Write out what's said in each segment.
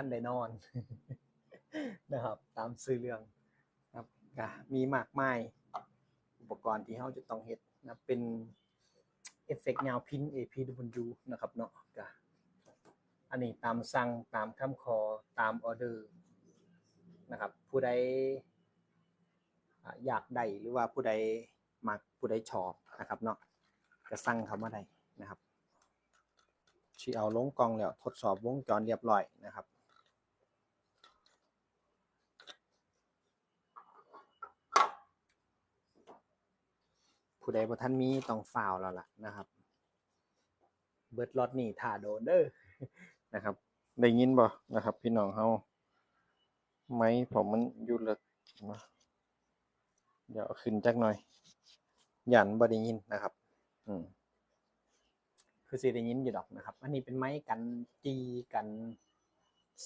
ท่านได้นอนนะครับ ตามซื้อเรื่องนะครับก็มีมากมายอุปกรณ์ที่เราจะต้องเฮ็ดนะเป็นเอฟเฟกต์แนวพิน APW นะครับเนาะก็อันนี้ตามสั่งตามคำขอตามออเดอร์นะครับ ผู้ใดอยากได้หรือว่าผู้ใดมักผู้ใดชอบนะครับเนาะก็สั่งเขามาได้นะครับที่เอาลงกล่องแล้วทดสอบวงจรเรียบร้อยนะครับ ผู้ใดบ่ท่านมีต้องฟาวแล้วล่ะนะครับ เบิดรถนี่ถ่าโดนเด้อนะครับ ได้ยินบ่นะครับ พี่น้องเฮาไหมผมมันอยู่เลึกมาเดี๋ยวขึ้นจักหน่อยหยันบ่ได้ยินนะครับ อืมคือสิได้ยินอยู่ดอกนะครับ อันนี้เป็นไม้กันจีกัน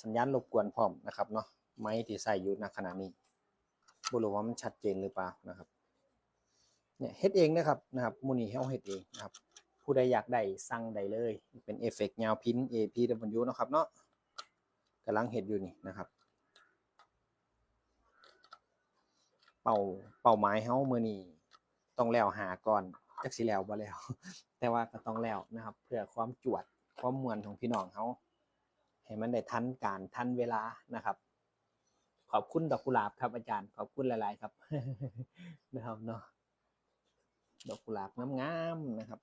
สัญญาณรบกวนพร้อมนะครับเนาะไม้ที่ใส่อยู่ณขณะนี้บ่รู้ว่ามันชัดเจนหรือเปล่านะครับ เนี่ยเฮ็ดเองนะครับนะครับมูนี่เฮาเฮ็ดเองนะครับผู้ใดอยากได้สั่งได้เลยเป็นเอฟเฟกต์ยาวพิน APW เนาะครับเนาะกำลังเฮ็ดอยู่นี่นะครับ เป้าเป้าหมายเฮามื้อนี้ต้องแล้วหาก่อนจักสิแล้วบ่แล้ว แต่ว่าก็ต้องแล้วนะครับ เพื่อความจวดความมวนของพี่น้องเฮาให้มันได้ทันการทันเวลานะครับขอบคุณดอกกุหลาบครับอาจารย์ ขอบคุณหลาย ๆ ครับนะครับเนาะ ดอกกุหลาบงามๆนะครับ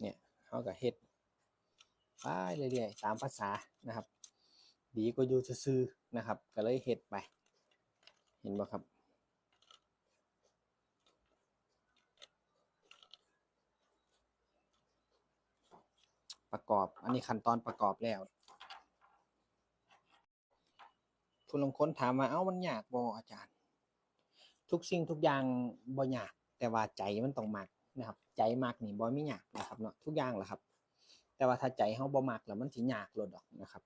เนี่ยเขาก็เฮ็ดไปเรื่อยๆตามภาษานะครับ ดีก็อยู่ซื่อๆนะครับ ก็เลยเฮ็ดไป เห็นบ่ครับประกอบ อันนี้ขั้นตอนประกอบแล้ว ผู้ลงคนถามว่าเอ้า มันยากบ่อาจารย์ ทุกสิ่งทุกอย่างบ่ยากแต่ว่าใจมันต้องมักนะครับ ใจมักนี่บ่ไมียากนะครับเนาะทุกอย่างแหละครับ แต่ว่าถ้าใจเฮาบ่มักแล้วมันสิยากลดดอกนะครับ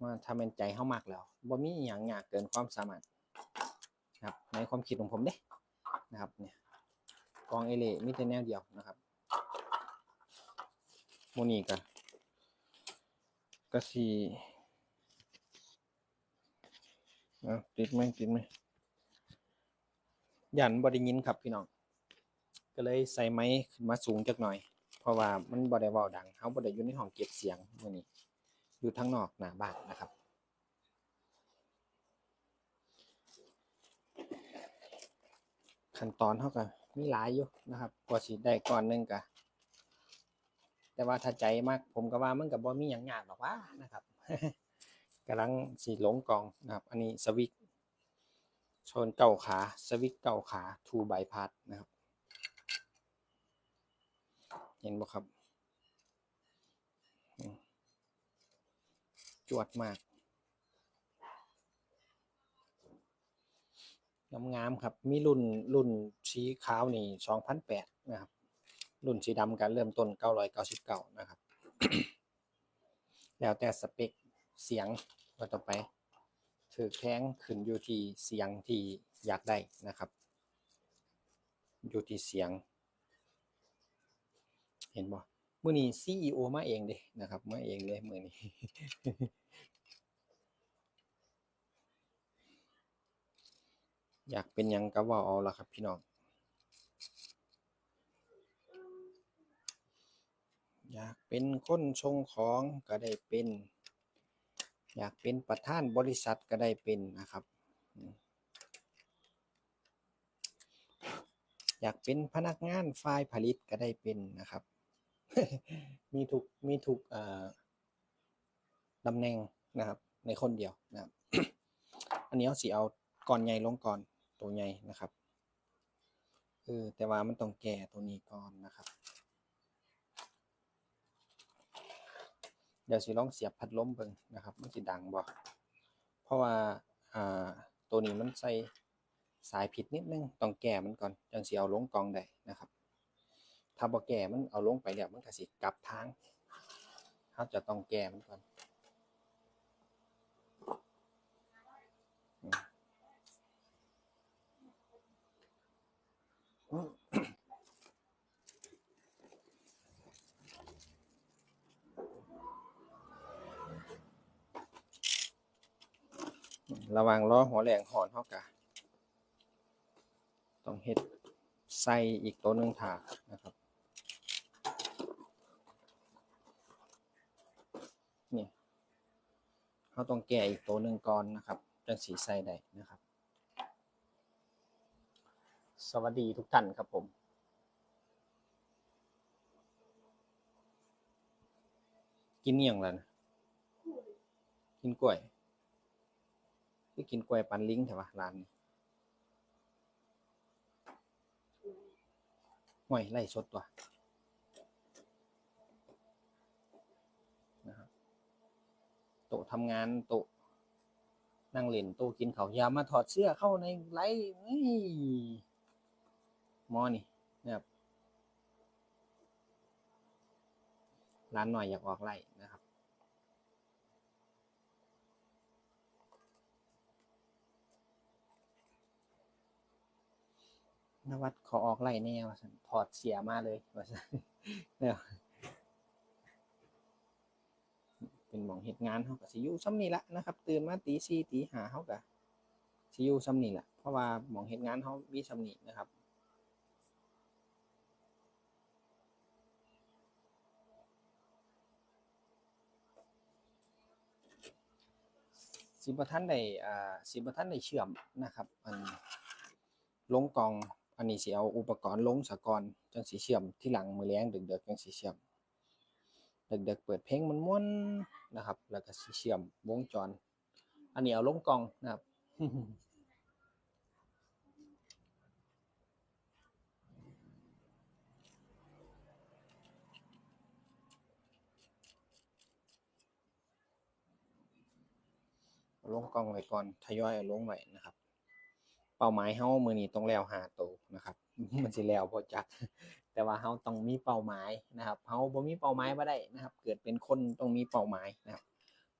ว่าถ้าแม่นใจเฮามักแล้วบ่มีอิหยังยากเกินความสามารถนะครับ ในความคิดของผมเด้นะครับเนี่ยกองเอเล่มีแต่แนวเดียวนะครับโมนี่ก็ก็สิเอาติดไหมติดไหม ยันบอได้ยินครับพี่น้อง ก็เลยใส่ไม้ขึ้นมาสูงจักหน่อย เพราะว่ามันบอดเว้าดังเขาบอดอยู่ในห้องเก็บเสียงมื่อนี้อยู่ทั้งนอกหน้าบ้านนะครับ ขั้นตอนเขาก็มีหลายอยู่นะครับกว่าสิได้ก่อนหนึงก็แต่ว่าถ้าใจมากผมก็ว่ามันกับบ่มีหยังยากหรอกว่านะครับกำลังสีหลงกองนะครับ อันนี้สวิต ชนเก่าขา สวิตเก่าขาทูใบพัดนะครับ เห็นบ่ครับ จวดมากงามๆครับ มีรุ่นรุ่นสีขาวนี่สองพันแปดนะครับ รุ่นสีดำกันเริ่มต้นเก้าร้อยเก้าสิบเก้านะครับ แล้วแต่สเปคเสียงก็ต่อไป ถือแข้งขึ้นอยู่ที่เสียงที่อยากได้นะครับ อยู่ที่เสียง เห็นบ่มื้อนี้ CEO มาเองเด้นะครับ มาเองเลยมื้อนี้อยากเป็นยังก็ว้าเอาละครับพี่น้อง อยากเป็นคนส่งของก็ได้เป็น อยากเป็นประธานบริษัทก็ได้เป็นนะครับ อยากเป็นพนักงานฝ่ายผลิตก็ได้เป็นนะครับ มีทุกมีทุกตำแหน่งนะครับ ในคนเดียวนะครับ อันนี้เอาสิเอาก่อนใหญ่ลงก่อนตัวใหญ่นะครับเออแต่ว่ามันต้องแก่ตัวนี้ก่อนนะครับ เดี๋ยวสิลองเสียบพัดลมเบิ่งนะครับมันสิดังบ่เพราะว่าอ่าตัวนี้มันใส่สายผิดนิดนึงต้องแก้มันก่อนจังสิเอาลงกองได้นะครับ ถ้าบ่แก้มันเอาลงไปแล้วมันก็สิกลับทางเราจะต้องแก้มันก่อนอืม ระวังล้อหัวแหลงหอนเฮากะต้องเฮ็ดใส่อีกตัวหนึ่งถานะครับนี่เขาต้องแก้อีกตัวหนึ่งก่อนนะครับจังสีใส่ได้นะครับ สวัสดีทุกท่านครับผมกินเนียงแล้วนะ กินกล้วย คือกินกล้วยปันลิงใช่ปะร้านนี้ห่วยไล่สดตัวนะครับโต๊ะทำงานโต๊ะนั่งเล่นโต๊ะกินเขาวยามาถอดเสื้อเข้าในไลฟ์นี่มอนี่นะครับร้านหน่อยอยากออกไล่ นวัดขอออกไล่แน่ว่าซั่นถอดเสียมาเลยว่าซั่นเนี่ยเป็นหมองเหตุงานเขาก็สิยูซ้ำนี่ละนะครับ ตื่นมาตีสี่ตีห้าเขาก็สิยูซ้ำนี่แหละเพราะว่าหมองเหตุงานเขามีซ้ำนี่นะครับสิบท่านได้อ่าสิบท่านได้เชื่อมนะครับอันลงกอง อันนี้สิเอาอุปกรณ์ลงสะกอนจังสีเชื่อมที่หลังมือแรงเดึกๆจังสีเชื่อมดึกๆเปิดเพลงมันม่วนนะครับ แล้วก็สีเชื่อมวงจร อันนี้เอาลงกองนะครับ ลงกล้องไว้ก่อนทยอยลงไว้นะครับ เป้าหมายเฮามือนี้ต้องแล้วหาโตวนะครับ มันสิแล้วบ่จักแต่ว่าเฮาต้องมีเป้าหมายนะครับเฮาบ่มีเป้าหมายบ่ได้นะครับ เกิดเป็นคนต้องมีเป้าหมายนะครับ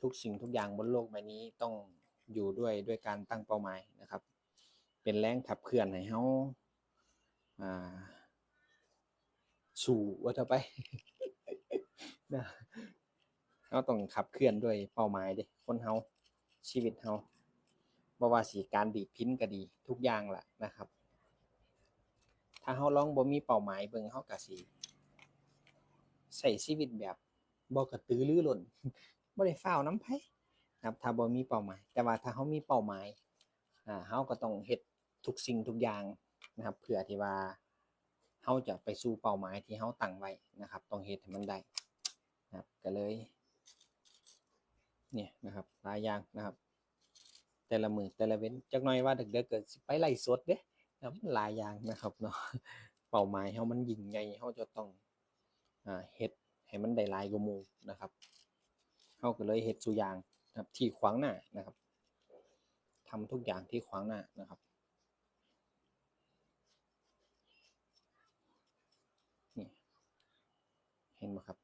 ทุกสิ่งทุกอย่างบนโลกใบนี้ต้องอยู่ด้วยด้วยการตั้งเป้าหมายนะครับ เป็นแรงขับเคลื่อนให้เฮาอ่าสู่ว่าจะไปนะเราต้องขับเคลื่อนด้วยเป้าหมายเด้คนเฮาชีวิตเฮา บ่ว่าสิการดีดพินก็ดีทุกอย่างละนะครับ ถ้าเฮาลองบ่มีเป้าหมายเบิ่งเฮาก็สิใช้ชีวิตแบบบ่กระตือรือร้นบ่ได้ฟ้าน้ำไผนะครับถ้าบ่มีเป้าหมาย แต่ว่าถ้าเฮามีเป้าหมายอ่าเฮาก็ต้องเฮ็ดทุกสิ่งทุกอย่างนะครับ เพื่อที่ว่าเฮาจะไปสู่เป้าหมายที่เฮาตั้งไว้นะครับ ต้องเฮ็ดให้มันได้นะครับก็เลยเนี่ยนะครับหลายอย่างนะครับ แต่ละมือแต่ละเว้นจักหน่อยว่าเด็กๆเกิดไปไล่สดเด้นะมันหลายอย่างนะครับเนาะเป้าหมายเฮามันยิ่งใหญ่เฮาจะต้องอ่าเฮ็ดให้มันได้หลายกว่ามูนะครับเฮาก็เลยเฮ็ดซุอย่างนะครับ ที่ขวางหน้านะครับทำทุกอย่างที่ขวางหน้านะครับนี่เห็นไหมครับ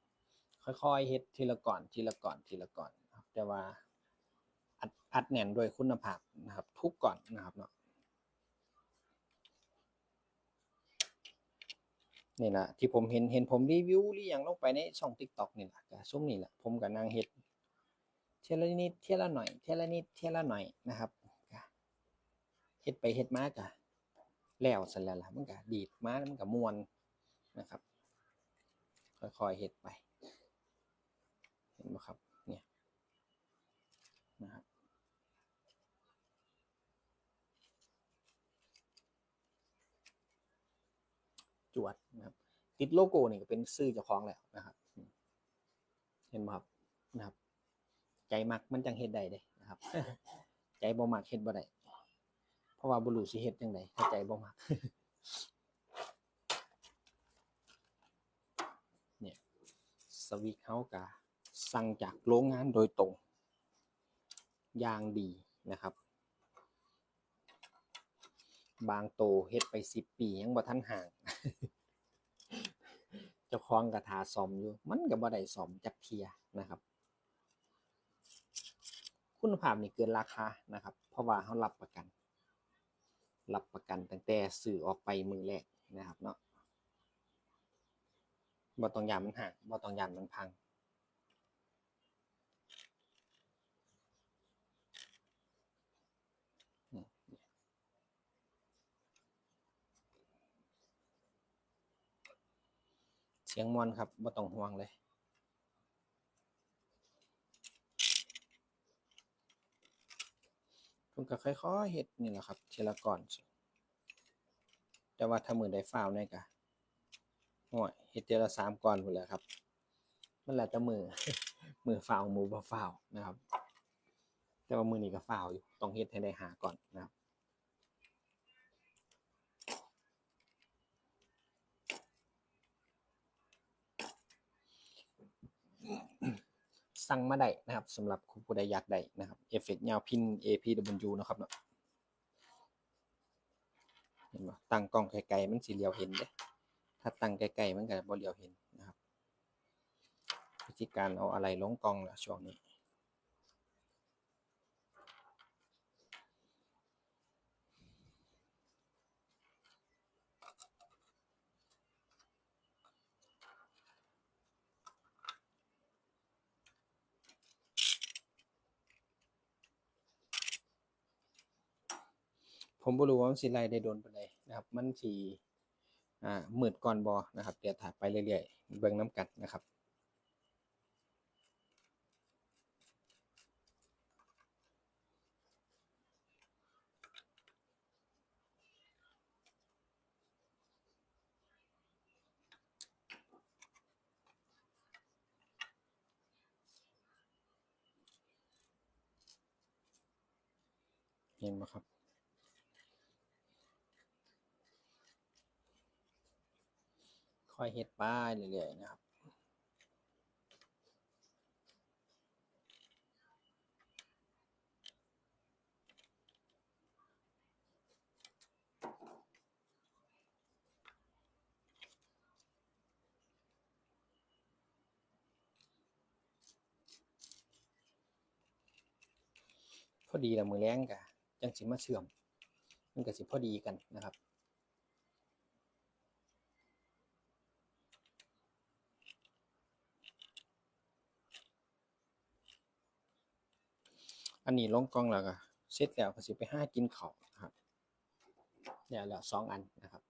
ค่อยๆเฮ็ดทีละก่อนทีละก่อนทีละก่อนครับแต่ว่า อัดแน่นด้วยคุณภาพนะครับ ทุกก่อนนะครับเนาะนี่แหละที่ผมเห็นเห็นผมรีวิวหรือยังลงไปในช่อง TikTok นี่แหละก็ส้มนี่แหละผมก็นั่งเฮ็ดเทียละนิดเทียละหน่อยเทียละนิดเทียละหน่อยนะครับเฮ็ดไปเฮ็ดมากะแล้วสร็จแล้วล่ะมันก็ดีดมาแล้วมันก็มวนนะครับค่อยๆเฮ็ดไป เห็นไหมครับ จวดนะครับ ติดโลโก้นี่ก็เป็นชื่อเจ้าของแล้วนะครับ เห็นไหมครับนะครับ ใจมักมันจังเฮ็ดได้เด้นะครับ ใจบ่มักเฮ็ดบ่ได้เพราะว่าบ่รู้สิเฮ็ดจังไดถ้าใจบ่มักเนี่ยสวิกเฮากะสั่งจากโรงงานโดยตรง อย่างดีนะครับ บางโตเฮ็ดไปสิบปียังบ่ทันห่าง เจ้าของกระทาซอมอยู่ มันก็บ่ได้ซอมจักเทียนะครับ คุณภาพนี่เกินราคานะครับ เพราะว่าเขารับประกัน รับประกันตั้งแต่สื่อออกไปมือแรกนะครับเนาะบ่ต้องยานมันห่างบ่ต้องยานมันพัง สียงมวนครับบ่ต้องห่วงเลยเพิ่นก็ค่อยๆเฮ็ดนี่แหละครับทีละก่อน แต่ว่าถ้ามือได้ฟ้าวเนี่ยก็โอ้ยเฮ็ดเทละสามก่อนพุ่นแหละครับ มันแหล้วแต่มือ มือฟ้าวมือบ่ฟ้าวนะครับ แต่ว่ามือนี้ก็ฟ้าวอยู่ต้องเฮ็ดให้ได้หาก่อนนะครับ สั่งมาได้นะครับสำหรับผู้ใดอยากได้นะครับเอฟเฟกต์ยาวพิน APW นะครับเนาะเห็นบ่ตั้งกล้องไกลๆมันสีเหลียวเห็นเด้ถ้าตั้งไกลๆมันก็บ่เหลียวเห็นนะครับวิธีการเอาอะไรลงกล้องล่ะช่วงนี้ ผมบ่รู้ว่ามันสิไล่ได้โดนปานใดนะครับ มันสิอ่ามืดก่อนบ่นะครับ เดี๋ยวถ้ายไปเรื่อยๆ เบิ่งนํกันนะครับเห็นบ่ครับ ค่อยเฮ็ดไปเรื่อยๆนะครับพอดีละมือแรงกะจังสิมาเชื่อม มันก็สิพอดีกันนะครับ อันนี้ลงกล้องแล้วก็เสร็จแล้วก็สิไปหากินข้าวนะครับแล้วแล้วสองอันนะครับ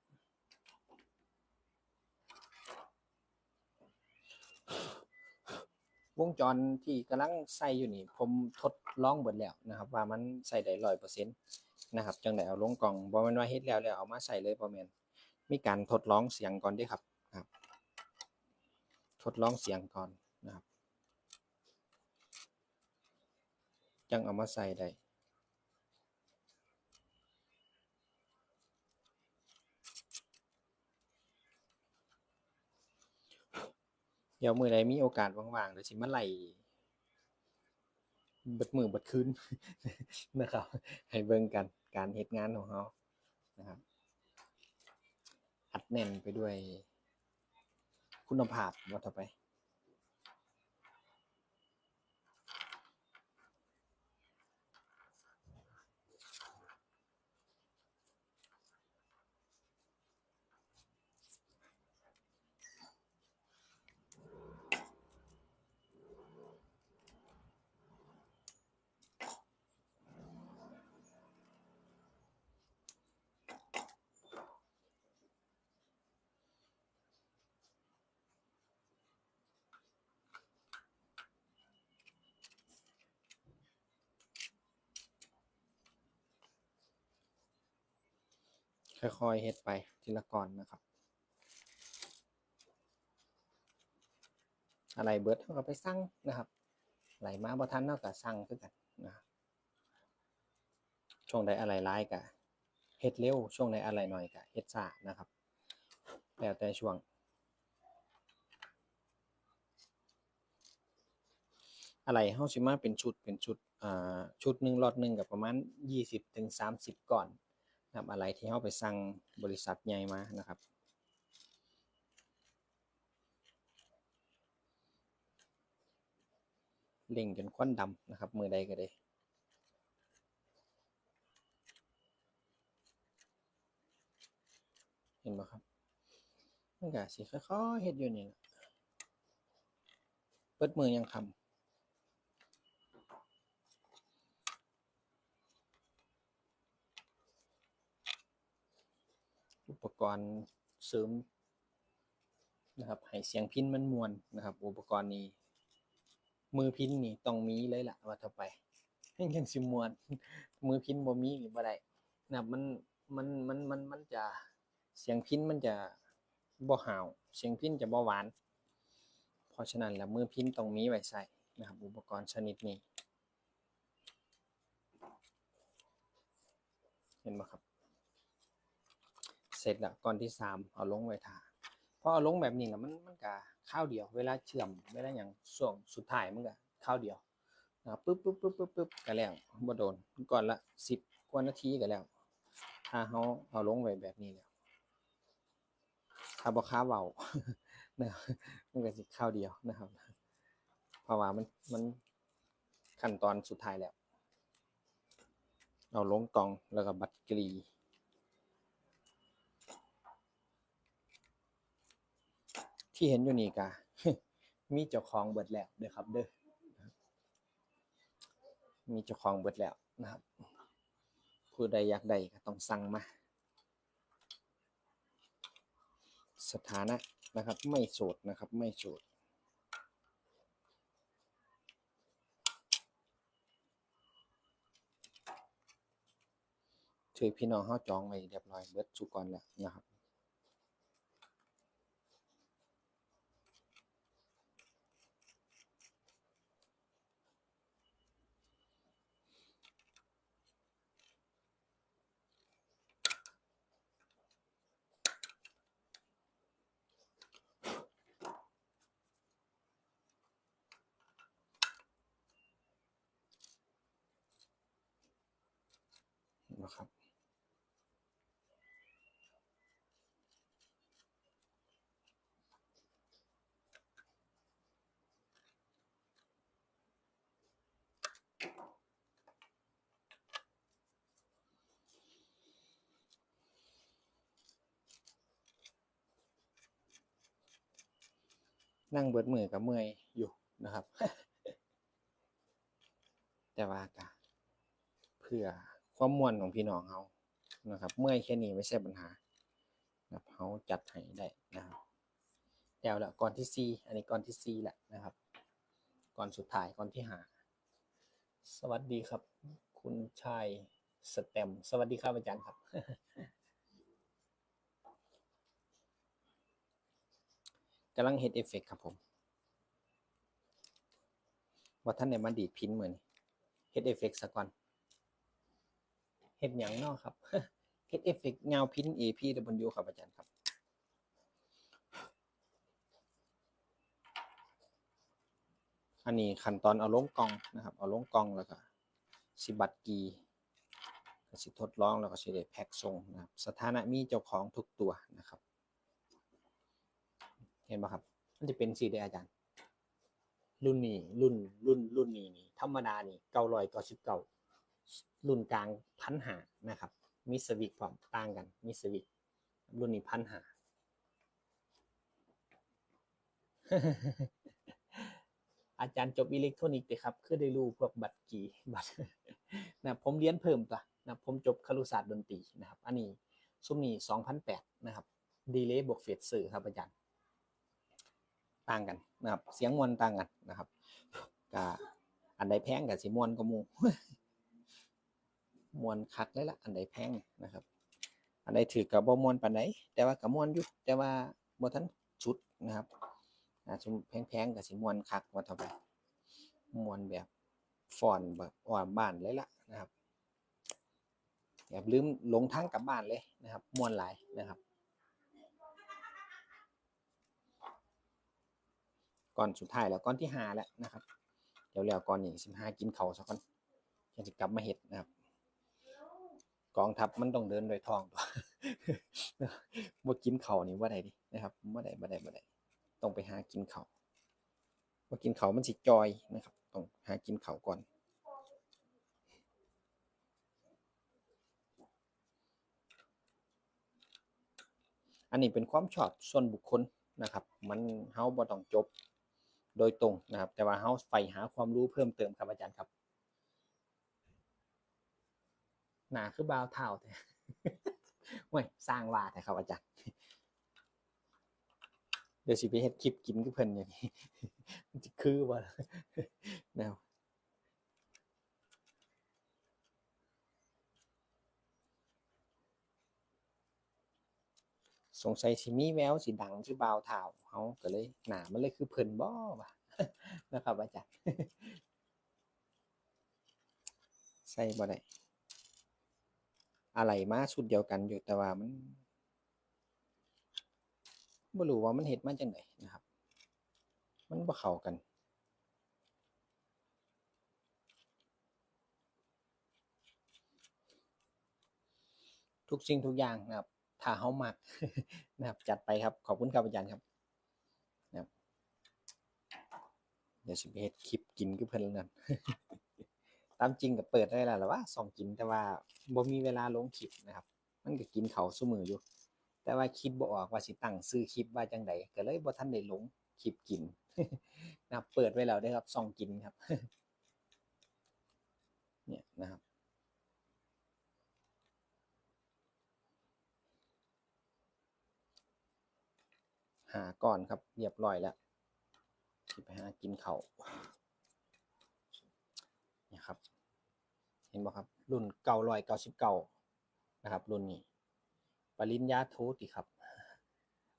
วงจรที่กำลังใส่อยู่นี่ ผมทดลองเบิดแล้วนะครับ ว่ามันใส่ได้ร้อยเปอร์เซ็นต์นะครับจังไดเอาลงกล่องบ่แม่นว่าเฮ็ดแล้วแล้วเอามาใส่เลยบ่แม่นมีการทดลองเสียงก่อนด้ครับครับ ทดลองเสียงก่อนนะครับ จังเอามาใส่ได้เดี๋ยวมือใดมีโอกาสว่างๆเดี๋ยวสิมาไล่บิดมือบิดคืนนะครับ ให้เบิ่งกันการเฮ็ดงานของเรานะครับ อัดแน่นไปด้วยคุณภาพว่าต่อไป ค่อยๆเฮ็ดไปทีละก่อนนะครับ อะไรเบิดเราก็ไปสั่งนะครับไหลมาบ่ทันเราก็สั่งคือกันนะช่วงใดอะไรร้ายก็เฮ็ดเร็วช่วงใดอะไรหน่อยก็เฮ็ดช้านะครับแล้วแต่ช่วงอะไรเฮาสิมาเป็นชุดเป็นชุดอ่าชุดหนึ่งล็อตหนึ่งก็ประมาณ 20ถึง30 ก่อน นะครับอะไรที่เฮาไปสั่งบริษัทใหญ่มานะครับเล่งจนควันดำนะครับ มือใดก็ได้เห็นบ่ครับมันก็สิค่อยๆเฮ็ดอยู่นี่ล่ะเปิดมือยังคำ ปกรณ์เสริมนะครับให้เสียงพินมันมวนนะครับ อุปกรณ์นี้ มือพินนี่ต้องมีเลยล่ะว่าต่อไปยังสิมวน มือพินบ่มีนี่บ่ได้นะมันมันมันมันมันจะเสียงพินมันจะบ่ห่าวเสียงพินจะบ่หวาน เพราะฉะนั้นแล้วมือพินต้องมีไว้ใส่นะครับ อุปกรณ์ชนิดนี้ เห็นไหมครับ เสร็จแล้วก้อนที่สามเอาลงไว้ทาพอเอาลงแบบนี้แล้วมันมันก็ข้าวเดียว เวลาเชื่อมเวลาอย่างช่วงสุดท้ายมันก็ข้าวเดียวนะปึ๊บปึ๊บปึ๊บปึ๊บปึ๊บก็แล้วบ่โดนก่อนละสิบกว่านาทีก็แล้ว ถ้าเขาเอาลงไว้แบบนี้แล้วถ้าบ่ค้าเบานะครับมันก็สิข้าวเดียวนะครับเพราะว่ามันมันขั้นตอนสุดท้ายแล้ว เอาลงกองแล้วก็บัตรกรี ที่เห็นอยู่นี่กะมีเจ้าของเบิดแล้วเด้อครับ เด้อมีเจ้าของเบิดแล้วนะครับ ผู้ใดอยากได้ก็ต้องสั่งมา สถานะนะครับ ไม่โสดนะครับ ไม่โสดถือพี่น้องเฮาจองไว้เรียบร้อยเบิดสุกรแล้วนะนะครับ นั่งเบิดมือกับเมื่อยอยู่นะครับ แต่ว่ากะเพื่อความม่วนของพี่น้องเขานะครับ เมื่อยแค่นี้ไม่ใช่ปัญหานะครับเขาจัดให้ได้นะครับแล้วละก่อนที่ซีอันนี้ก่อนที่ซีแหละนะครับ ก่อนสุดท้ายก่อนที่หา สวัสดีครับ คุณชายสเต็ม สวัสดีครับอาจารย์ครับ กำลังเฮ็ดเอฟเฟกครับผมว่าท่านในมาดีดพินเหมือนเฮ็ดเอฟเฟกต์ซะก่อนเฮ็ดหยังนาะครับเฮ็ดเอฟเฟกเงาพิน APW ครับอาจารย์ครับอันนี้ขั้นตอนเอาลงกล่องนะครับ เอาลงกล่องแล้วก็สิบัตรกีสิทดลองแล้วก็สิได้แพ็คส่งนะครับ สถานะมีเจ้าของทุกตัวนะครับ เห็นปะครับ มันจะเป็นสีได้อาจารย์ รุ่นนี้รุ่นรุ่นรุ่นนี้นี่ธรรมดานี่เก้าร้อยเก้าสิบเก้ารุ่นกลางพันหานะครับ มีสวิกพร้อมต่างกัน มีสวิกรุ่นนี้พันหาอาจารย์จบอิเล็กทรอนิกส์เลยครับ คือได้รู้พวกบัตรกีบัตรนะผมเรียนเพิ่มตัวนะผมจบครุศาสตร์ดนตรีนะครับ อันนี้ซุ้มนี้สองพันแปดนะครับ ดีเลย์บวกเฟสสื่อครับอาจารย์ ต่างกันนะครับ เสียงมวนต่างกันนะครับก็อันใดแพงกับสีมวนก็มูมวนคักเลยละอันใดแพงนะครับ อันใดถือกับบ่มวนปานใดแต่ว่ากับมวนอยู่แต่ว่าบ่ทันชุดนะครับอ่าชุมแพงๆกับสีมวนคักว่าท่าไปมวนแบบฟอนแบบอ่อนบ้านเลยละนะครับแบบลืมหลงทางกลับบ้านเลยนะครับ มวนหลายนะครับ ก่อนสุดท้ายแล้วก่อนที่หาแล้วนะครับเดี๋ยวแล้วก่อนนี่สิบห้ากินเขาสักก่อนยังจะกลับมาเห็ดนะครับกองทัพมันต้องเดินโดยทองตัวบ่กินเขานี่ว่าไดดินะครับบ่ได้บ่ได้บ่ไดต้องไปหากินเขาวบ่กินเขามันสิจอยนะครับ ต้องหากินเขาก่อนอันนี้เป็นความชอบส่วนบุคคลนะครับ มันเฮาบ่ต้องจบ โดยตรงนะครับ แต่ว่าเฮาใฝ่หาความรู้เพิ่มเติมครับอาจารย์ครับหนาคือบาวเท่าแต่เว้ยสร้างว่าแต่ครับอาจารย์เดี๋ยวสิไปเฮ็ดคลิปกินกับเพิ่นอย่างนี้จะคือบ่ล่ะแนว สงสัยสิมีแววสิดังคือบ่าวเฒ่าเฮาก็เลยหนามันเลยคือเพิ่นบ่วะนะครับอาจารย์ใส่บ่ได้อะไรมาชุดเดียวกันอยู่แต่ว่ามันบ่รู้ว่ามันเฮ็ดมาจังไดนะครับ มันบ่เข้ากัน ทุกสิ่งทุกอย่างนะครับ ถ้าเฮามักนะครับจัดไปครับ ขอบคุณครับอาจารย์ครับนะครับเดี๋ยวสิเฮ็ดคลิปกินกับเพิ่นแล้วกันตามจริงก็เปิดได้แล้วล่ะว่าส่องกินแต่ว่าบ่มีเวลาลงคลิปนะครับ มันก็กินเขาวซุมื้ออยู่ แต่ว่าคิดบ่ออกว่าสิตั้งชื่อคลิปว่าจังไดก็เลยบ่ทันได้ลงคลิปกินนะครับเปิดไว้แล้วด้ครับส่องกินครับ เนี่ยนะครับ หาก่อนครับเรียบร้อยแล้วสิไปหากินเขาเนี่ยครับ เห็นบ่ครับ รุ่นเก้าร้อยเก้าสิบเก้านะครับ รุ่นนี้ ปริญญาโทติครับ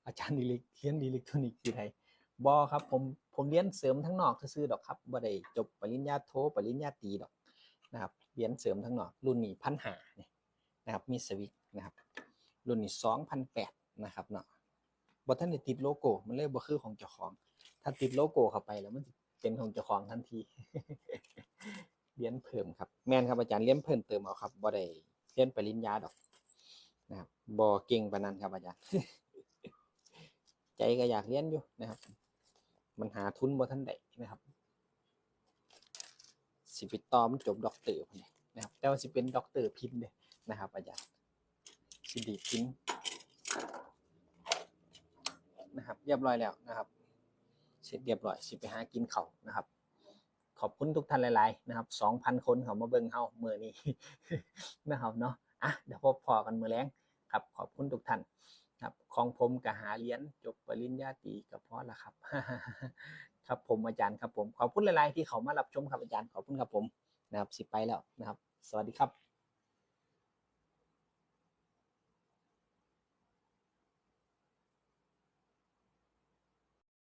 อาจารย์ดิลิกเรียนดิลิกทรอนิกส์ที่ไทยบอครับผมผมเรียนเสริมทั้งนอกซื่อดอกครับบ่ได้จบปริญญาโทปริญญาตรีดอกนะครับเรียนเสริมทั้งนอก รุ่นนี้พันหาเนี่ยนะครับมีสวิตนะครับ รุ่นนี้สองพันแปดนะครับเนาะ บ่ท่านได้ติดโลโก้ มันเลยบ่คือของเจ้าของ ถ้าติดโลโก้เข้าไปแล้วมันเป็นของเจ้าของทันทีเรียนเพิ่มครับ แม่นครับอาจารย์เรียนเพิ่มเติมเอาครับบ่ได้เรียนปริญญาดอกนะครับบ่เก่งปานนั้นครับอาจารย์ ใจก็อยากเรียนอยู่นะครับ มันหาทุนบ่ทันได้นะครับสิไปต่อมจบด็อกเตอร์พุ่นเด้นะครับ แต่ว่าสิเป็นด็อกเตอร์พินเด้นะครับ อาจารย์สิดีดพิ นะครับ เรียบร้อยแล้วนะครับ เสร็จเรียบร้อยสิไปหากินเขานะครับ ขอบคุณทุกท่านหลายๆนะครับสองพันคนเขามาเบิ่งเฮาเมื่อนี้นะครับเนาะอะเดี๋ยวพบพอกันมือแรงครับ ขอบคุณทุกท่านครับของผมก็หาเรียนจบปริญญาตรีก็พอละครับ ครับผมอาจารย์ครับผม ขอบคุณหลาย ๆ ที่เขามารับชมครับอาจารย์ขอบคุณครับผมนะครับสิไปแล้วนะครับ สวัสดีครับ